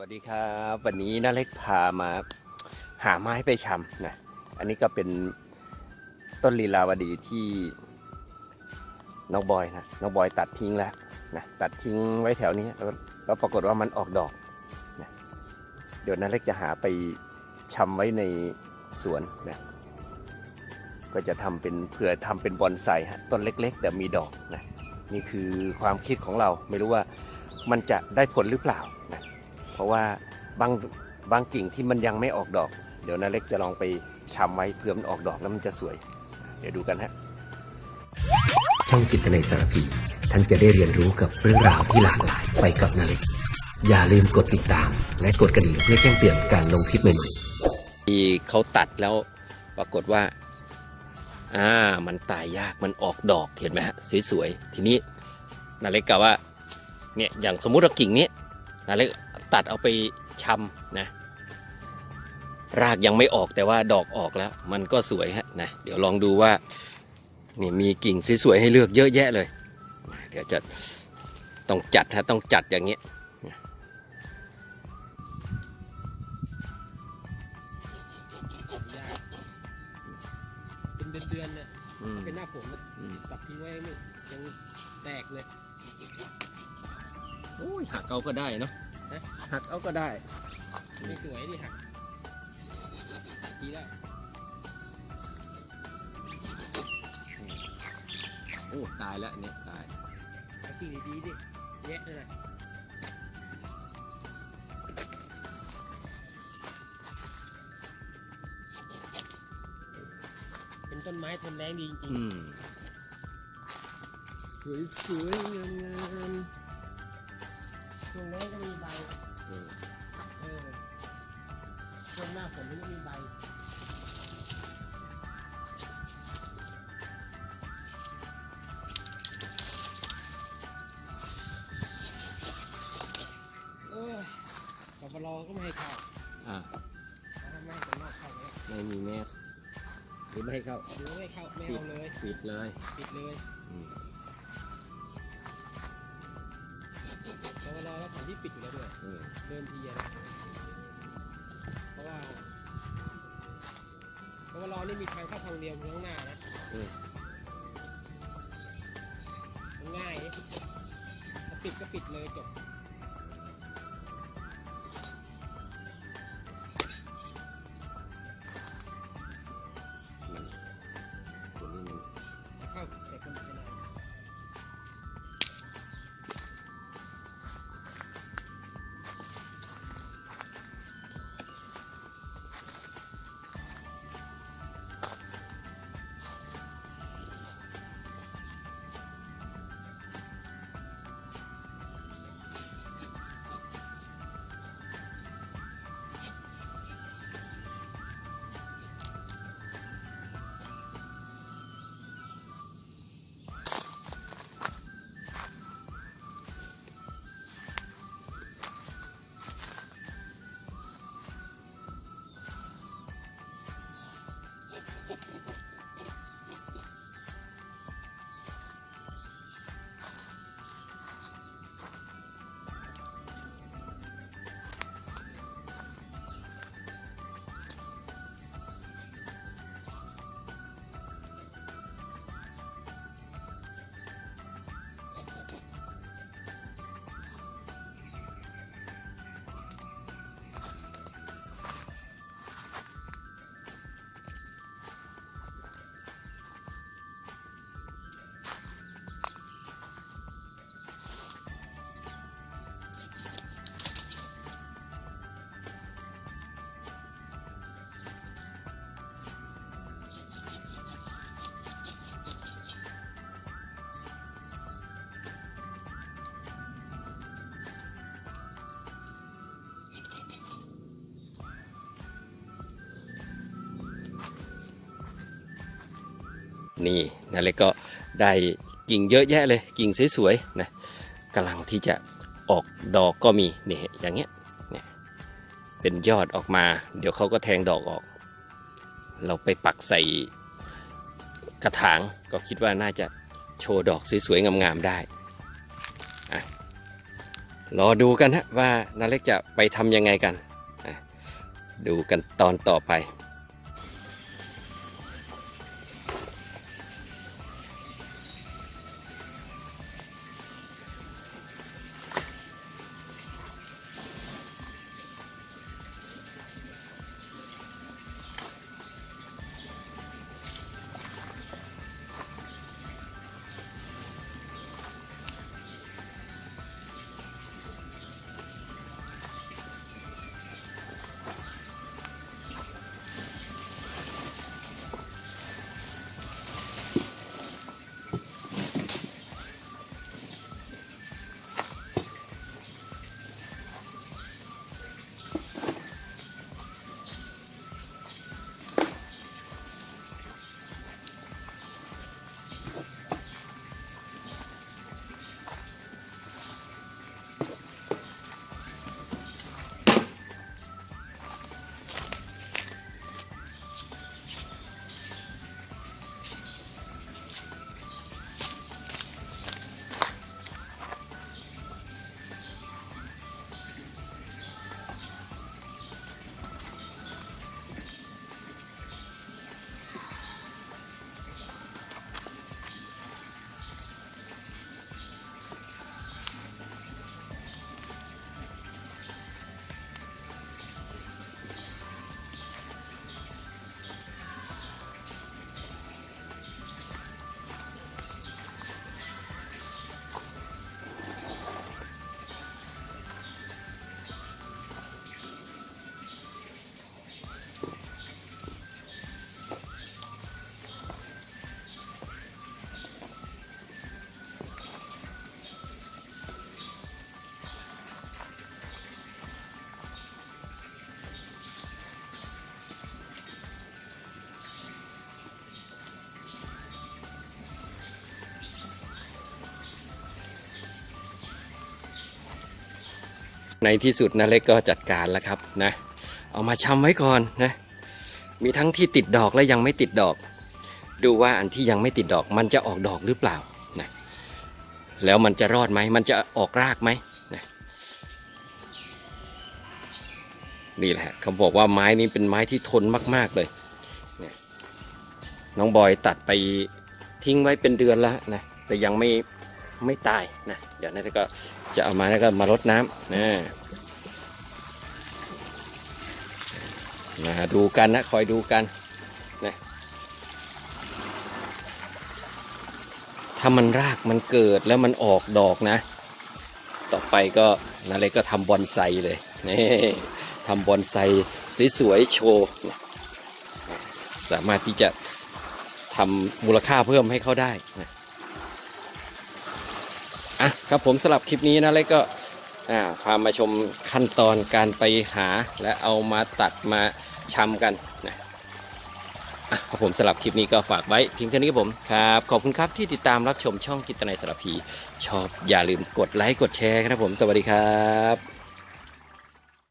วัสดีครับ วันนี้น้าเล็กพามาหาไม้ไปชำนะอันนี้ก็เป็นต้นลีลาวดีที่น้องบอยนะน้องบอยตัดทิ้งแล้วนะตัดทิ้งไว้แถวนี้แล้วแล้วปรากฏว่ามันออกดอกนะเดี๋ยวน้าเล็กจะหาไปชำไว้ในสวนนะก็จะทำเป็นเผื่อทำเป็นบอนไซฮะต้นเล็ก ๆ แต่มีดอกนะนี่คือความคิดของเราไม่รู้ว่ามันจะได้ผลหรือเปล่านะ เพราะว่าบางบางกิ่งที่มันยังไม่ออกดอก เดี๋ยวนาเล็กจะลองไปชำไว้เพื่อมันออกดอกแล้วมันจะสวย เดี๋ยวดูกันฮะช่องจิตในสารพีท่านจะได้เรียนรู้กับเรื่องราวที่หลากหลายไปกับนาเล็ก อย่าลืมกดติดตาม และกดกระดิ่งเพื่อแจ้งเตือนการลงคลิปใหม่ๆที่เขาตัดแล้วปรากฏว่าอ่ามันตายยากมันออกดอกเห็นไหมฮะสวยๆทีนี้นาเล็กกะว่าเนี่ยอย่างสมมุติว่ากิ่งนี้นาเล็ก ตัดเอาไปชำนะรากยังไม่ออกแต่ว่าดอกออกแล้ว มันก็สวยฮะนะเดี๋ยวลองดูว่านี่มีกิ่งสวยๆให้เลือกเยอะแยะเลย เดี๋ยวจะต้องจัดฮะต้องจัดอย่างเงี้ยยากเป็นเดือนๆเนี่ยอืมเป็นหน้าฝนนะอืมตัดทิ้งไว้ไม่ยังแตกเลย โอ้ยหักเอาก็ได้เนาะ ฮะหักเอาก็ได้ไม่สวยดิหักทีแล้วโอ้ตายแล้วอันเนี่ยตายเอากิ่งดีๆดิแยะเลยนะเป็นต้นไม้ทนแรงดีจริงอืมๆสวยๆงามๆ ช่วงแรกก็มีใบอืมเออช่วงหน้าฝนมันก็มีใบ เออปปรก็ไม่ให้เข้าอ่าถ้าไม่ให้คนนอกเข้าเลยไม่มีแมสหรือไม่ให้เข้า หรือไม่ให้เข้าไม่เอาเลย ปิดเลยปิดเลย อืม ปปรแล้วสถานที่ปิดอยู่แล้วด้วย อืมเดินทีอะนะเพราะว่าปปรนี่มีทางเข้าทางเดียวคือข้างหน้านะอืม มันง่ายถ้าปิดก็ปิดเลยจบ นี่นั่นเลยก็ได้กิ่งเยอะแยะเลยกิ่งสวยๆนะกำลังที่จะออกดอกก็มีนี่อย่างเงี้ยเนี่ยเป็นยอดออกมา เดี๋ยวเขาก็แทงดอกออก เราไปปักใส่กระถางก็คิดว่าน่าจะโชว์ดอกสวยๆงามๆได้รอดูกันฮะว่านาเล็กจะไปทำยังไงกัน ดูกันตอนต่อไป ในที่สุดนาเล็กก็จัดการแล้วครับนะ เอามาชำไว้ก่อนนะ มีทั้งที่ติดดอกและยังไม่ติดดอก ดูว่าอันที่ยังไม่ติดดอกมันจะออกดอกหรือเปล่านะแล้วมันจะรอดไหมมันจะออกรากไหมนะนี่แหละเขาบอกว่าไม้นี้เป็นไม้ที่ทนมาก ๆเลยเลยน้องบอยตัดไปทิ้งไว้เป็นเดือนแล้วนะแต่ยังไม่ ไม่ตายนะเดี๋ยวนาเล็กก็จะเอามาแล้วก็มารดน้ำนะนะดูกันนะคอยดูกันนะถ้ามันรากมันเกิดแล้วมันออกดอกนะ ต่อไปก็นาเล็กก็ทำบอนไซเลยนี่ทำบอนไซสวยๆโชว์สามารถที่จะทำมูลค่าเพิ่มให้เขาได้นะ อะครับผมสำหรับคลิปนี้นะเล็กก็อ่าพามาชมขั้นตอนการไปหาและเอามาตัดมาชำกันนะอะครับผมสำหรับคลิปนี้ก็ฝากไว้เพียงเท่านี้ครับผมครับขอบคุณครับที่ติดตามรับชมช่องกิตนายสารพีชอบอย่าลืมกดไลค์กดแชร์ครับผมสวัสดีครับ